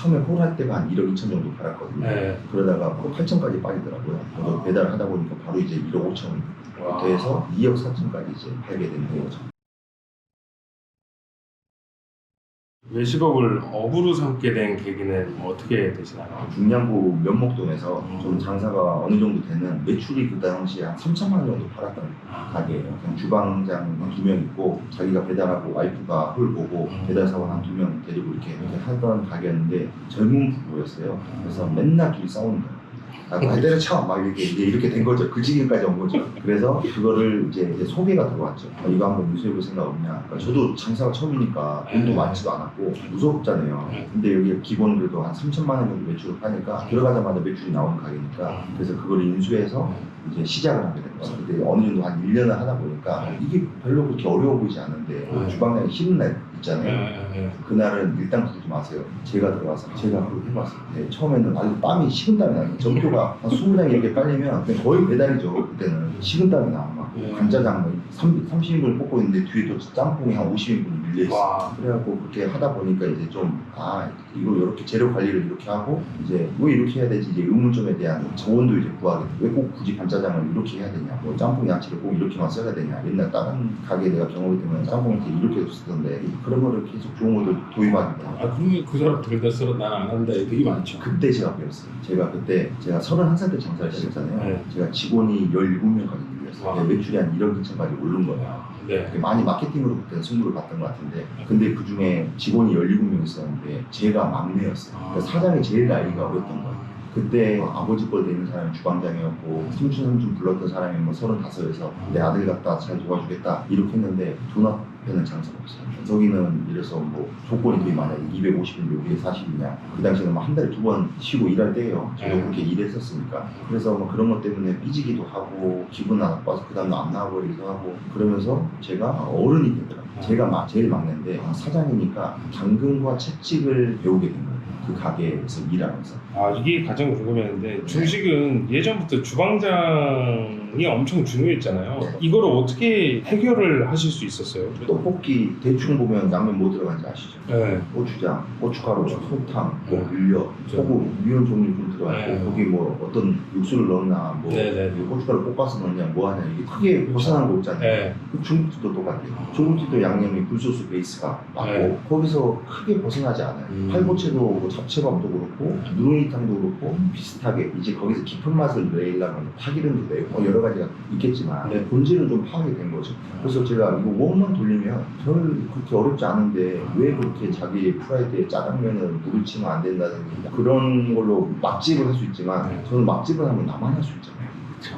처음에 홀할 때가 한 1억 2천 정도 팔았거든요. 네. 그러다가 바로 8천까지 빠지더라고요. 그래서 아. 배달을 하다 보니까 바로 이제 1억 5천 와. 돼서 2억 4천까지 이제 팔게 되는 거죠. 외식업을 업으로 삼게 된 계기는 어떻게 되시나요? 중량구 면목동에서 음. 좀 장사가 어느 정도 되는 매출이 그 당시에 한 3천만 원 정도 팔았던 가게예요. 그냥 주방장 두 명 있고 자기가 배달하고 와이프가 홀 보고 음. 배달 사원 한 두 명 데리고 이렇게 하던 가게였는데 젊은 부부였어요. 그래서 맨날 둘이 싸우는 거예요. 아, 말 때려쳐! 막 이렇게, 이렇게 된 거죠. 그 지경까지 온 거죠. 그래서 그거를 이제, 이제 소개가 들어왔죠. 아, 이거 한번 유수해볼 생각 없냐. 그러니까 저도 장사가 처음이니까 돈도 네. 많지도 않았고 무섭잖아요. 네. 근데 여기 기본 그래도 한 3천만 원 정도 매출을 하니까 들어가자마자 매출이 나오는 가게니까 그래서 그걸 인수해서 이제 시작을 하게 된 거예요. 근데 어느 정도 한 1년을 하다 보니까 이게 별로 그렇게 어려워 보이지 않는데 네. 주방장에 힘은 날 있잖아요. 네, 네. 그날은 일단 부르지 마세요. 제가 들어가서 제가 그걸 해봤어요. 네, 처음에는 아주 땀이 식은 땀이 나요. 전표가 한 20장이 이렇게 그냥 거의 배달이죠. 그때는 식은 땀이 나. 막 네. 간짜장 뭐 30인분을 뽑고 있는데 뒤에 또 짬뽕이 한 50인분이 밀려있어요. 와. 그래갖고 그렇게 하다 보니까 이제 좀, 아, 이거 이렇게 재료 관리를 이렇게 하고, 이제 왜 이렇게 해야 되지? 이제 의문점에 대한 조언도 이제 구하게 돼. 왜꼭 굳이 간짜장을 이렇게 해야 되냐? 뭐 짬뽕 야채를 꼭 이렇게만 써야 되냐? 옛날 다른 가게 내가 경험이 되면 짬뽕 이렇게 이렇게 쓰던데, 그런 거를 계속 좋은 것들 도입하니까. 아, 그러면 그 사람 들다서로 난안 한다. 되게 많죠. 그때 제가 배웠어요. 제가 그때, 제가 31살 때 장사를 시작했잖아요. 네. 제가 직원이 17명까지 늘렸어요. 와. 매출이 한 1억 2천까지 오른 거예요. 네. 많이 마케팅으로 그때 승부를 봤던 것 같은데 근데 그 중에 직원이 17명 있었는데 제가 막내였어요 그러니까 사장이 제일 나이가 어렸던 거예요 그때 아버지 뻘 되는 사람이 주방장이었고 삼촌 삼촌 불렀던 사람이 뭐 35에서 내 아들 갖다 잘 도와주겠다 이렇게 했는데 돈 앞에는 장사가 없어요. 저기는 이래서 뭐 조건이 되게 많아요. 250인데 우리가 40이냐. 그 당시에는 막 한 달에 두 번 쉬고 일할 때예요. 저도 네. 그렇게 일했었으니까. 그래서 뭐 그런 것 때문에 삐지기도 하고 기분 나빠서 그 다음날 안 나와버리기도 하고 그러면서 제가 어른이 되더라고요. 제가 막 제일 막내인데 사장이니까 당근과 채찍을 배우게 된 거예요. 그 가게에서 일하면서. 아, 이게 가장 궁금했는데 중식은 예전부터 주방장이 엄청 중요했잖아요. 네. 이거를 어떻게 해결을 하실 수 있었어요? 떡볶이 대충 보면 양면 뭐 들어간지 아시죠? 네. 고추장, 고춧가루, 소탕, 네. 뭐 물엿, 그죠. 소금 이런 종류 좀 들어가고 네. 거기 뭐 어떤 육수를 넣나 뭐 네네. 고춧가루 볶아서 넣냐 뭐 하냐 이게 크게 벗어난 거 있잖아요 네. 그 중국집도 똑같아요 중국집도 양념이 굴소스 베이스가 맞고 네. 거기서 크게 벗어나지 않아요 음. 팔보채도 뭐 잡채밥도 그렇고 누룽이탕도 그렇고 비슷하게 이제 거기서 깊은 맛을 내려면 파기름도 내고 뭐 여러 가지가 있겠지만 네. 본질은 좀 파악이 된 거죠 그래서 제가 이거 원만 돌리면 저는 그렇게 어렵지 않은데 왜 그렇게 자기 프라이드에 짜장면을 물을 치면 안 된다든지 그런 걸로 맛집을 할 수 있지만 네. 저는 맛집을 하면 나만 할 수 있잖아요.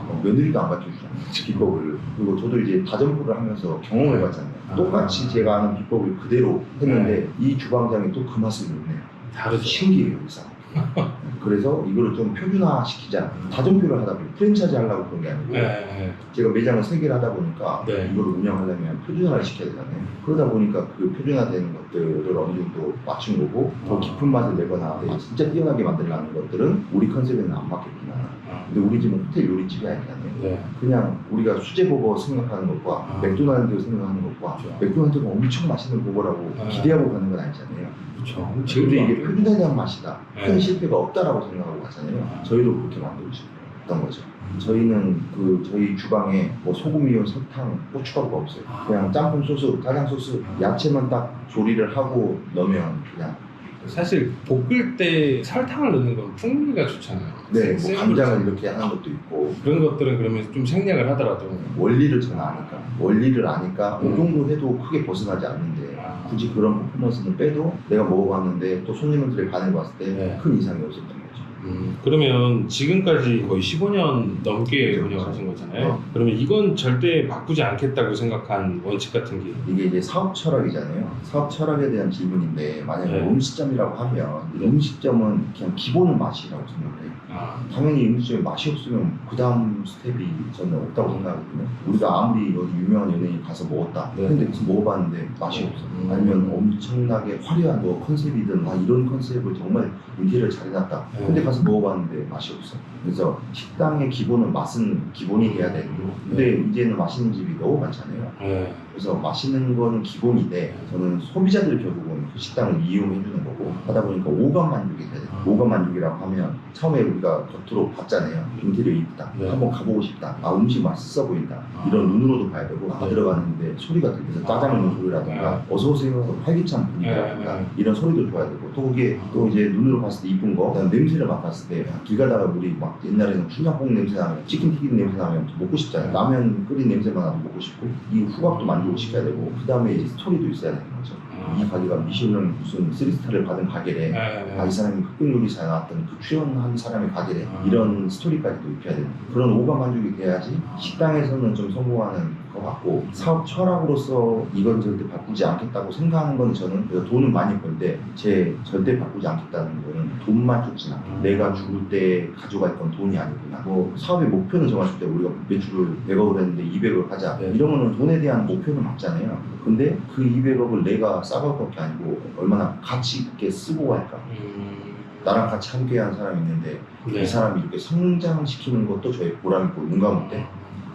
어, 며느리도 안 가르쳐주잖아요 비법을. 그리고 저도 이제 다점포를 하면서 경험을 해봤잖아요. 아. 똑같이 제가 아는 비법을 그대로 했는데 이 주방장이 또 그 맛을 내네요. 다르죠. 신기해요 이 사람 그래서 이거를 좀 표준화 시키자 다점표를 하다 보니 프랜차이즈 하려고 그런 게 아니고 네. 제가 매장을 세 개를 하다 보니까 네. 이걸 운영하려면 표준화를 시켜야 되잖아요. 그러다 보니까 그 표준화되는 것들을 어느 정도 맞춘 거고 더 깊은 맛을 내거나 진짜 뛰어나게 만들려는 것들은 우리 컨셉에는 안 맞겠구나. 아, 근데 우리 집은 호텔 요리집이 아니잖아요. 네. 그냥 우리가 수제버거 생각하는 것과 아. 맥도날드 생각하는 것과 그렇죠. 맥도날드가 엄청 맛있는 버거라고 아. 기대하고 가는 건 아니잖아요. 그렇죠. 근데 이게 대한 맛이다. 큰 네. 실패가 없다라고 생각하고 갔잖아요. 아. 저희도 그렇게 만들고 싶었던 거죠. 저희는 그 저희 주방에 뭐 소금이요, 설탕, 고춧가루가 없어요. 그냥 짬뽕 소스, 짜장 소스, 야채만 딱 조리를 하고 넣으면 그냥 사실 볶을 때 설탕을 넣는 건 풍미가 좋잖아요. 네, 뭐 거죠. 이렇게 하는 것도 있고 그런 것들은 그러면 좀 생략을 하더라도 원리를 저는 아니까 원리를 아니까 음. 이 정도 해도 크게 벗어나지 않는데 아, 굳이 그런 퍼포먼스는 빼도 내가 먹어봤는데 또 손님들의 반응을 봤을 때 네. 큰 이상이 없었던. 음, 그러면 지금까지 거의 15년 넘게. 운영하신 거잖아요. 어. 그러면 이건 절대 바꾸지 않겠다고 생각한 원칙 같은 게 이게 이제 사업 철학이잖아요. 사업 철학에 대한 질문인데 만약에 네. 음식점이라고 하면 음식점은 그냥 기본은 맛이라고 생각해요. 아, 당연히 음식점에 맛이 없으면 그 다음 스텝이 저는 없다고 생각하거든요. 우리가 아무리 어디 유명한 연예인 가서 먹었다. 네. 근데 무슨 먹어봤는데 맛이 없어. 음. 아니면 엄청나게 화려한 뭐 컨셉이든 아 이런 컨셉을 정말 인테리어 잘 해놨다. 네. 근데 가서 먹어봤는데 맛이 없어. 그래서 식당의 기본은 맛은 기본이 돼야 되는데 근데 이제는 맛있는 집이 너무 많잖아요. 네. 그래서 맛있는 거는 기본인데 저는 소비자들 결국은 그 식당을 이용해 주는 거고 하다 보니까 오감 만족이 돼야 돼요. 오감 만족이라고 하면 처음에 우리가 겉으로 봤잖아요. 인테리어 이쁘다. 네. 한번 가보고 싶다. 아 음식 맛있어 보인다. 아. 이런 눈으로도 봐야 되고 다 네. 들어갔는데 소리가 들려서 짜장 먹는 소리라든가 어서 오세요 활기찬 분위기라든가 네. 이런 소리도 좋아야 되고 또 그게 또 이제 눈으로 봤을 때 이쁜 거 그다음 냄새를 맡 았을 때 길 가다가 우리 막 옛날에는 춘향국 냄새 나면 치킨 튀긴 냄새 나면 먹고 싶잖아요. 라면 끓인 냄새만 나도 먹고 싶고 이 후각도 만족을 시켜야 되고 그 다음에 스토리도 있어야 되는 거죠. 이 가게가 미슐랭 무슨 3스타를 받은 가게래. 네. 아, 이 사람이 흑백 요리사에 나왔던 그 출연한 사람의 가게래. 아. 이런 스토리까지도 입혀야 되는 그런 오감 만족이 돼야지 식당에서는 좀 성공하는 것 같고 사업 철학으로서 이건 절대 바꾸지 않겠다고 생각하는 건 저는 그래서 돈은 많이 벌때 제 절대 바꾸지 않겠다는 거는 돈만 쫓지 않고 음. 내가 죽을 때 가져갈 건 돈이 아니구나. 뭐 사업의 목표는 정했을 때 우리가 매출을 100억을 했는데 200을 하자. 네. 이러면은 돈에 대한 목표는 맞잖아요. 근데 그 200억을 내가 싸갈 것도 아니고 얼마나 가치 있게 쓰고 갈까. 음. 나랑 같이 함께한 사람이 있는데 네. 이 사람이 이렇게 성장시키는 것도 저의 보람이고 눈 감을 때.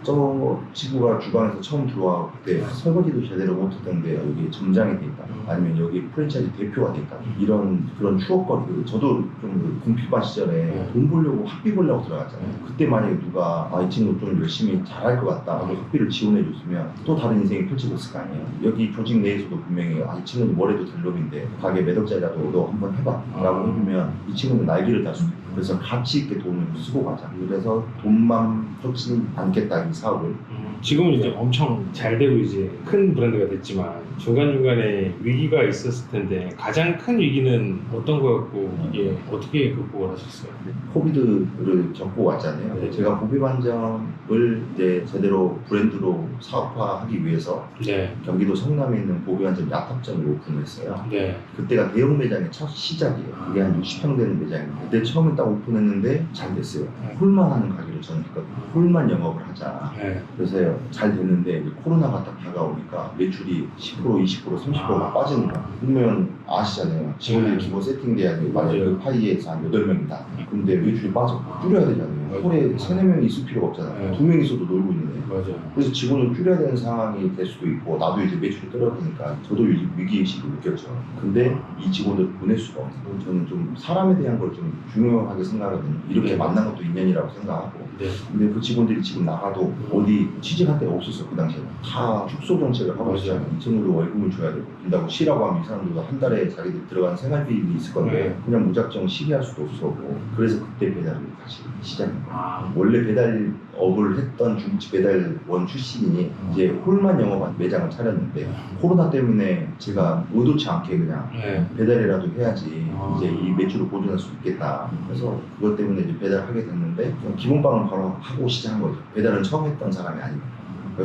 저 친구가 주방에서 처음 들어와 그때 설거지도 제대로 못했던데 여기 점장이 돼 있다. 아니면 여기 프랜차이즈 대표가 돼 있다. 이런 그런 추억거리. 그리고 저도 좀 군필반 시절에 네. 돈 벌려고 학비 벌려고 들어갔잖아요. 그때 만약에 누가 아 이 친구 좀 열심히 잘할 것 같다. 하고 학비를 지원해 줬으면 또 다른 인생이 있을 거 아니에요. 여기 조직 내에서도 분명히 아 이 친구는 뭐래도 될 놈인데 가게 몇 억짜리라도 너 한번 해봐. 라고 해주면 이 친구는 날개를 달 수도 있고 그래서 가치 있게 돈을 쓰고 가자. 그래서 돈만 쫓지 않겠다 이 사업을. 음, 지금은 이제 엄청 잘 되고 이제 큰 브랜드가 됐지만 중간중간에 위기가 있었을 텐데 가장 큰 위기는 어떤 거였고 이게 어떻게 극복을 하셨어요? 코비드를 겪고 왔잖아요. 네. 제가 보비반점을 이제 제대로 브랜드로 사업화하기 위해서 네, 경기도 성남에 있는 보비반점 야탑점을 오픈했어요. 네, 그때가 대형 매장의 첫 시작이에요. 그게 한 60평 되는 매장인데 그때 처음에 딱 오픈했는데 잘 됐어요. 홀만 하는 가게를 저는 했거든요. 홀만 영업을 하자. 네. 그래서 잘 됐는데 코로나가 딱 다가오니까 매출이 10% 20% 30%가 아. 빠지는 거야. 그러면 아시잖아요. 직원들이 네. 기본 세팅돼야 돼. 만약에. 그 파이에서 한 8명이다. 근데 매출이 빠져. 줄여야 되잖아요. 맞아요. 홀에 3, 4명이 있을 필요가 없잖아요. 네. 두명 있어도 놀고 있는데. 맞아요. 그래서 직원을 줄여야 되는 상황이 될 수도 있고 나도 이제 매출이 떨어지니까 저도 위- 위기의식을 느꼈죠. 근데 이 직원들 보낼 수가 없어요. 저는 좀 사람에 대한 걸 좀 중요하게 생각하거든요. 이렇게 네. 만난 것도 인연이라고 생각하고 네. 근데 그 직원들이 지금 나가도 어디 취직할 데가 없었어 그 당시에는 다 축소 정책을 하고. 있어요 이 친구들 월급을 줘야 되고 된다고 쉬라고 하면 이 사람들도 한 달에 자기들 들어가는 생활비가 있을 건데 네. 그냥 무작정 쉬게 할 수도 없었고 그래서 그때 배달을 다시 시작한 거예요 아, 원래 배달업을 했던 중국집 배달원 출신이 이제 홀만 영업한 매장을 차렸는데 코로나 때문에 제가 의도치 않게 그냥 네. 배달이라도 해야지 아. 이제 이 매출을 보존할 수 있겠다. 그래서 그것 때문에 이제 배달하게 됐는데 그냥 기본빵은 바로 하고 시작한 거죠. 배달은 처음 했던 사람이 아니고.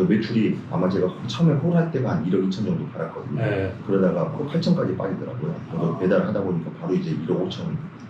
매출이 아마 제가 처음에 홀할 때가 한 1억 2천 정도 팔았거든요. 네. 그러다가 8천까지 빠지더라고요. 그래서 배달을 하다 보니까 바로 이제 1억 5천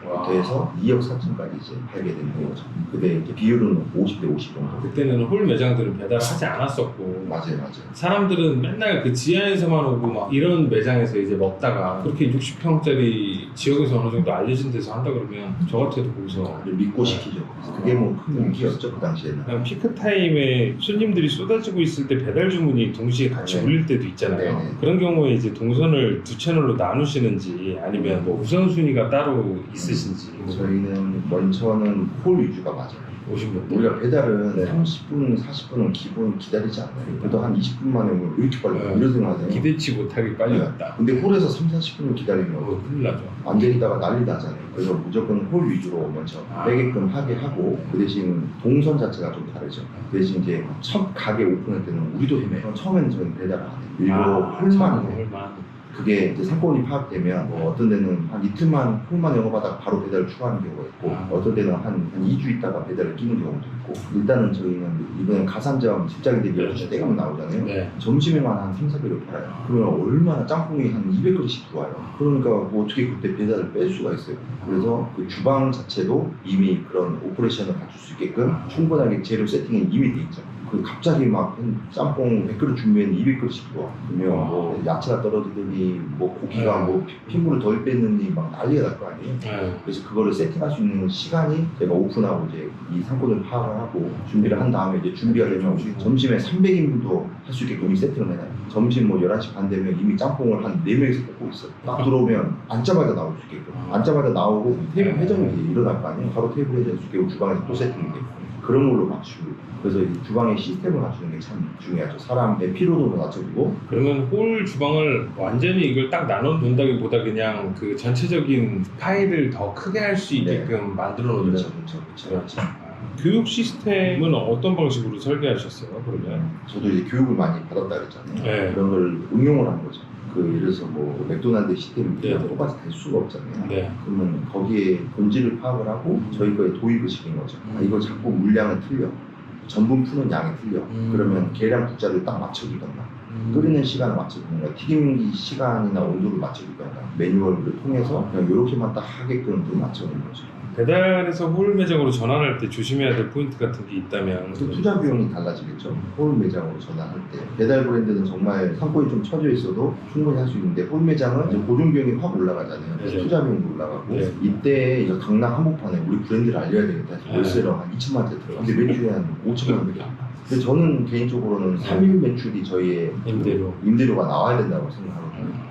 와. 부터 해서 2억 4천까지 이제 팔게 된 거죠. 근데 이제 비율은 50대 50 정도. 그때는 홀 매장들은 배달하지 않았었고 맞아요, 맞아요. 사람들은 맨날 그 지하에서만 오고 막 이런 매장에서 이제 먹다가 그렇게 60평짜리 지역에서 어느 정도 알려진 데서 한다 그러면 저 같아도 거기서 믿고 시키죠. 그래서 그게 뭐큰 위기였죠, 그 당시에는. 그냥 피크 타임에 손님들이 쏟아지고 있을 때 배달 주문이 동시에 같이 네. 울릴 때도 있잖아요. 네, 네. 그런 경우에 이제 동선을 두 채널로 나누시는지 아니면 뭐 우선순위가 따로 있으 신지 저희는 원천은 홀 위주가 맞아요. 오신 분들. 우리가 배달은 네. 30분, 40분은 기본 기다리지 않나요? 그래도 한 20분 만에 오면 왜 이렇게 빨리 와? 네. 이런 생각 하잖아요. 기대치 못하게 빨리 네. 왔다. 근데 홀에서 3, 40분을 기다리면 어, 큰일 나죠. 앉아있다가 난리 나잖아요. 그래서 무조건 홀 위주로 먼저 아. 빼게끔 하게 하고 그 대신 동선 자체가 좀 다르죠. 그 대신 이제 첫 가게 오픈할 때는 우리도 헤매요. 처음에는 저는 배달을 안 해요. 일부러 아, 홀만 해요. 홀만. 그게 이제 상권이 파악되면 뭐 어떤 데는 한 이틀만 홀만 영업하다가 바로 배달을 추가하는 경우가 있고 아. 어떤 데는 한, 한 2주 있다가 배달을 끼는 경우도 있고 일단은 저희는 이번에 가산점 직장인들이 네. 12시 떼가면 나오잖아요. 네. 점심에만 한 3, 4개를 팔아요. 그러면 얼마나 짬뽕이 한 200그릇씩 들어와요. 그러니까 뭐 어떻게 그때 배달을 뺄 수가 있어요. 그래서 그 주방 자체도 이미 그런 오퍼레이션을 갖출 수 있게끔 충분하게 재료 세팅이 이미 돼 있죠 그 갑자기 막한 짬뽕 100그릇 준비했는데 200그릇씩 들어와. 그러면 뭐 야채가 떨어지더니 뭐 고기가 네. 뭐 피- 핏물을 덜 뺐느니 막 난리가 날 거 아니에요. 네. 그래서 그거를 세팅할 수 있는 시간이 제가 오픈하고 이제 이 상권을 파악을 하고 준비를 한 다음에 이제 준비가 되면 점심에 300인분도 할 수 있게끔 이미 세팅을 해놔요. 점심 뭐 11시 반 되면 이미 짬뽕을 한 4명이서 볶고 있어요. 딱 들어오면 앉자마자 나올 수 있게끔. 앉자마자 나오고 테이블 회전이 일어날 거 아니에요. 바로 테이블 회전 수 있게 주방에서 또 세팅이 되고. 그런 걸로 맞추고. 그래서 이 주방의 시스템을 맞추는 게 참 중요하죠. 사람의 피로도도 낮춰주고. 그러면 홀 주방을 완전히 이걸 딱 나눠 놓는다기보다 그냥 그 전체적인 파일을 더 크게 할 수 있게끔 만들어 놓는 그렇죠, 그렇죠, 그렇죠. 그렇죠. 아, 교육 시스템은 어떤 방식으로 설계하셨어요? 그러면? 저도 이제 교육을 많이 받았다 그랬잖아요. 네. 그런 걸 응용을 한 거죠. 그 예를 들어서 뭐 맥도날드 시스템이 네. 똑같이 될 수가 없잖아요. 네. 그러면 거기에 본질을 파악을 하고 저희 거에 도입을 시킨 거죠. 아, 이거 자꾸 물량은 틀려. 전분 푸는 양이 틀려. 음. 그러면 계량 국자를 딱 맞춰주던가 끓이는 시간을 맞춰주던가 튀김기 시간이나 온도를 맞춰주던가 매뉴얼을 통해서 그냥 이렇게만 딱 하게끔 좀 맞춰놓은 거죠. 배달에서 홀 매장으로 전환할 때 조심해야 될 포인트 같은 게 있다면 그 투자 비용이 달라지겠죠. 홀 매장으로 전환할 때 배달 브랜드는 정말 상권이 좀 처져 있어도 충분히 할 수 있는데 홀 매장은 이제 보존 비용이 확 올라가잖아요. 그래서 네. 투자 비용도 올라가고 네. 이때 이제 강남 한복판에 우리 브랜드를 알려야 되겠다. 해서 네. 월세로 한 2천만 원대 들어가. 근데 매출이 한 5천만 원밖에 안 나. 근데 저는 개인적으로는 3일 매출이 저희의 임대료. 임대료가 나와야 된다고 생각하거든요.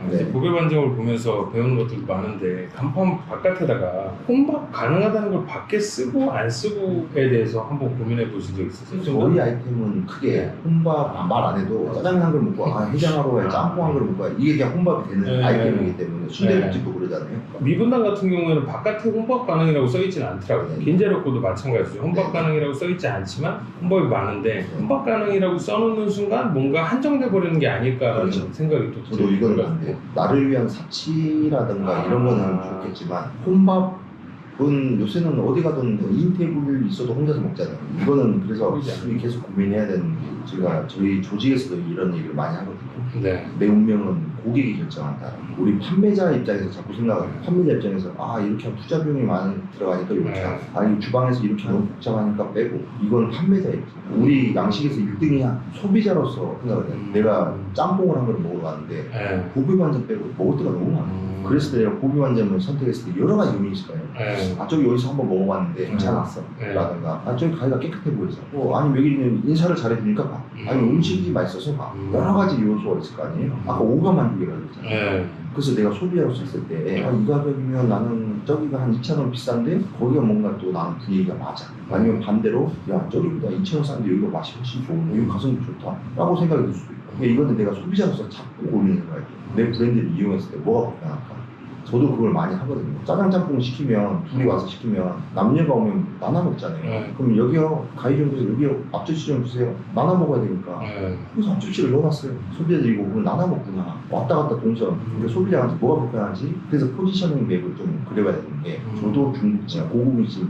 이제 네. 고배 반정을 보면서 배우는 것들도 많은데 간판 바깥에다가 혼밥 가능하다는 걸 밖에 쓰고 안 쓰고에 대해서 한번 고민해 보신 적 있으세요? 저희 아이템은 크게 혼밥 말 안 해도 짜장면 한 그릇 먹고 아 해장하러 가야 짬뽕 한 그릇 먹고 가야 이게 그냥 혼밥이 되는 네. 아이템이기 때문에 순대국집도 그러잖아요. 미분당 같은 경우에는 바깥에 혼밥 가능이라고 써있지는 않더라고요. 네. 긴자력고도 마찬가지죠. 혼밥 네. 가능이라고 써있지 않지만 혼밥이 많은데 혼밥 가능이라고 써놓는 순간 뭔가 한정돼 버리는 게 아닐까라는 그렇죠. 생각이 또 저도 이거는 들어요. 안 돼요. 나를 위한 사치라든가 아. 이런 거는 좋겠지만 혼밥은 요새는 어디 가든 2인 테이블 있어도 혼자서 먹잖아요. 이거는 그래서 않아요. 계속 고민해야 되는 게 제가 저희 조직에서도 이런 얘기를 많이 하거든요. 네. 내 운명은 고객이 결정한다. 우리 판매자 입장에서 자꾸 생각해요. 판매자 입장에서 아 이렇게 하면 투자 비용이 많이 들어가니까 이렇게 네. 아니 주방에서 이렇게 너무 복잡하니까 빼고 이건 판매자 입장. 우리 양식에서 1등이야 소비자로서 생각을 해요. 음. 내가 짬뽕을 한 그릇 먹으러 갔는데 네. 고비 반점 빼고 먹을 때가 너무 많아. 음. 그랬을 때 내가 고비 반점을 선택했을 때 여러 가지 의미 있을 거예요. 네. 아 저기 어디서 한번 먹어봤는데 괜찮았어. 네. 라든가 아 저기 가게가 깨끗해 보여서. 어, 아니 여기는 인사를 잘해주니까 가. 아니 음. 음식이 맛있어서 가. 음. 여러 가지 요소가 있을 거 아니에요. 아까 오감 만들기라고 했잖아요. 네. 그래서 내가 소비자로서 했을 때, 아, 이 가격이면 나는 저기가 한 2,000원 비싼데, 거기가 뭔가 또 나는 분위기가 맞아. 아니면 반대로, 야, 저기보다 2,000원 싼데 여기가 맛이 훨씬 좋은데, 여기 가성비 좋다. 라고 생각이 들 수도 있고. 근데 이거는 내가 소비자로서 자꾸 고민을 해봐야죠. 내 브랜드를 이용했을 때 뭐가 불편할까? 저도 그걸 많이 하거든요. 짜장 짬뽕 시키면, 둘이 와서 시키면, 남녀가 오면 나눠 먹잖아요. 네. 그럼 여기요, 가위 좀 주세요. 여기요, 앞접시 좀 주세요. 나눠 먹어야 되니까. 네. 그래서 앞접시를 넣어놨어요. 소비자들이 이거 오늘 나눠 먹구나. 왔다 갔다 동선. 근데 소비자한테 뭐가 불편한지. 그래서 포지셔닝 맵을 좀 그려봐야 되는 게 음. 저도 중국집, 고급집,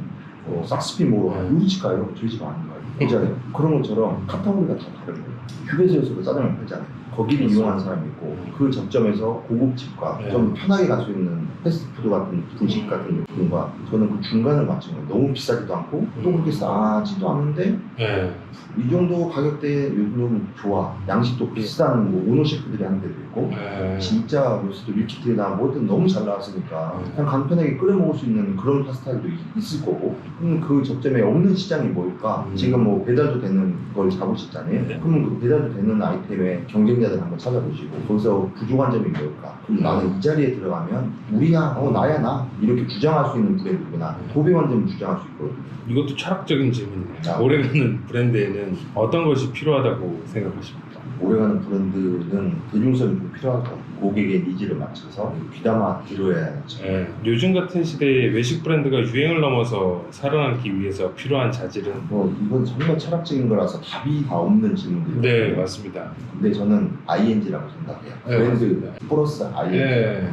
어, 싹스핀 먹으러 네. 우리 집 가요? 저희 집 아닌가요? 그잖아요. 그런 것처럼 카테고리가 다 다른 거예요. 휴게소에서도 짜장면 팔잖아요. 거기를 그렇죠. 이용하는 사람이 있고 그 점점에서 고급집과 네. 좀 편하게 갈 수 있는 패스트푸드 같은 분식 같은 느낌과 저는 그 중간을 맞춘 거예요. 너무 비싸지도 않고 또 그렇게 싸지도 않은데 네. 이 정도 가격대에 요즘 좋아. 양식도 비싼 뭐 오너 셰프들이 하는 데도 있고 네. 진짜 요새도 밀키트나 뭐든 너무 잘 나왔으니까 네. 그냥 간편하게 끓여 먹을 수 있는 그런 파스타도 있- 있을 거고 그럼 그 접점에 없는 시장이 뭘까? 음. 지금 뭐 배달도 되는 걸 잡으셨잖아요. 네. 그러면 그 배달도 되는 아이템의 경쟁자들 한번 찾아보시고 거기서 부족한 점이 뭘까? 그럼 음. 나는 이 자리에 들어가면 우리 야, 어 나야 나 이렇게 주장할 수 있는 브랜드구나. 고백한 점을 주장할 수 있거든요. 이것도 철학적인 질문이네요. 아. 오래가는 브랜드에는 어떤 것이 필요하다고 생각하십니까? 오래가는 브랜드는 대중성이 좀 필요할 것 같아요. 고객의 니즈를 맞춰서 귀담아 들어야죠. 네. 요즘 같은 시대에 외식 브랜드가 유행을 넘어서 살아남기 위해서 필요한 자질은 뭐 이건 정말 철학적인 거라서 답이 다 없는 질문들이에요. 네 맞습니다. 근데 저는 ING라고 생각해요. 네, 브랜드 맞습니다. 플러스 ING. 네.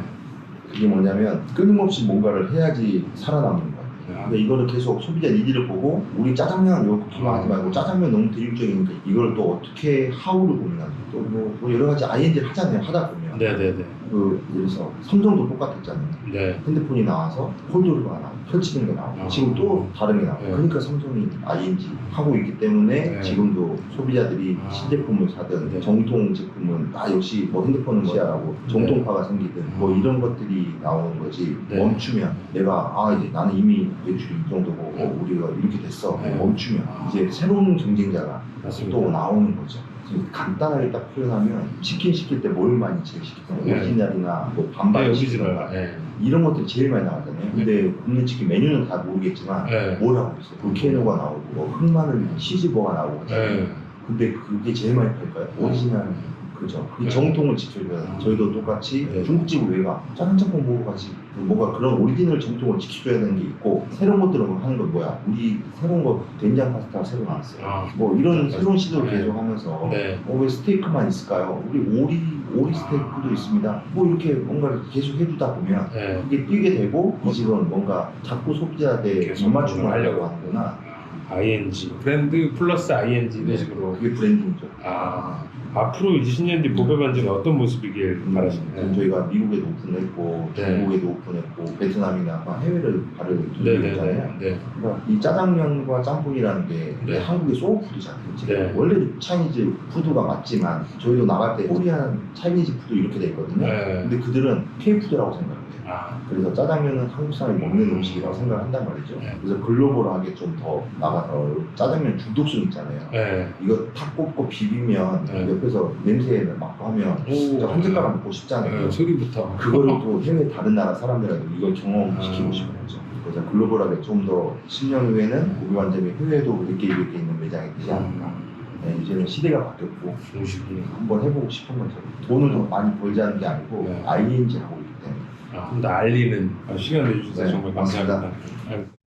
그게 뭐냐면 끊임없이 뭔가를 해야지 살아남는 거예요. 근데 이거를 계속 소비자 니즈를 보고 우리 짜장면 이거 기만 하지 말고 짜장면 너무 대중적이니까 이걸 또 어떻게 하우를 고민하지 또뭐 뭐 여러 가지 ING를 하잖아요 하다 보면 거예요. 네네네. 그 예를 들어서 삼성도 똑같았잖아요. 네. 핸드폰이 나와서 폴더가 나와 펼치는 게 나오고 아. 지금 또 다른 게 나와요. 네. 그러니까 삼성이 ING 하고 있기 때문에 네. 지금도 소비자들이 아. 신제품을 사든 네. 정통 제품은 아 역시 뭐 핸드폰은 시야라고 정통파가 생기든 뭐 이런 것들이 나오는 거지 네. 멈추면 내가 아 이제 나는 이미 매출이 이 정도고 네. 어, 우리가 이렇게 됐어 네. 멈추면 이제 새로운 경쟁자가 맞습니다. 또 나오는 거죠. 간단하게 딱 표현하면 치킨 시킬 때 뭘 많이 제일 시키죠? 네. 오리지널이나 뭐 반반 네, 거 오리지널. 네. 이런 것들이 제일 많이 나가잖아요. 근데 굽는 치킨 메뉴는 다 모르겠지만 네. 뭘 하고 있어요? 볼케이노가 나오고 뭐 흑마늘 치즈버가 나오고 네. 근데 그게 제일 많이 팔까요? 오리지널 그죠. 이 네. 정통을 지켜줘야 돼요. 저희도 똑같이 네. 중국집 왜 가? 짜장짬뽕 먹고 가지. 뭔가 그런 오리지널 정통을 지켜줘야 되는 게 있고 새로운 것들을 하는 건 뭐야? 우리 새로운 거 된장 파스타가 새로 나왔어요. 아. 뭐 이런 새로운 시도를 네. 계속 하면서 네. 어, 왜 스테이크만 있을까요? 우리 오리 오리 스테이크도 있습니다. 뭐 이렇게 뭔가를 계속 해주다 보면 네. 이게 뛰게 되고 이 집은 뭔가 자꾸 소비자한테 계속 입맞춤을 하려고 하는구나. ING 브랜드 플러스 ING 이런 식으로 그게 브랜딩이죠. 아 앞으로 이제 10년 뒤 보배 반지는 어떤 모습이길 음, 바라시나요? 저희가 미국에도 오픈했고 네. 중국에도 오픈했고 베트남이나 막 해외를 발을 돌리고 있잖아요. 네네네. 네. 그러니까 이 짜장면과 짬뽕이라는 게 네. 한국의 소울푸드잖아요. 네. 원래 차이니즈 푸드가 맞지만 저희도 나갈 때 코리안 차이니즈 푸드 이렇게 돼 있거든요. 네. 근데 그들은 K푸드라고 생각해요. 아 그래서 짜장면은 한국 사람이 먹는 음식이라고 생각을 한단 말이죠. 네. 그래서 글로벌하게 좀 더 나가서 짜장면 중독성 있잖아요. 네. 이거 탁 꽂고 비비면 네. 옆에서 냄새 맡고 하면 진짜 한 젓가락 먹고 싶잖아요. 네, 소리부터 그거를 또 해외 다른 나라 사람들한테 이걸 경험시키고 아. 싶은 거죠. 그래서 글로벌하게 좀 더 10년 후에는 우리 완점이 해외에도 몇 개, 몇개 있는 매장이 되지 않을까. 네, 이제는 시대가 바뀌었고 음식이 한번 해보고 싶은 거죠. 돈을 더 많이 벌자는 게 아니고 네. ING 하고 좀 더 알리는 아, 시간 내주셔서 네, 정말 맞습니다. 감사합니다. 아,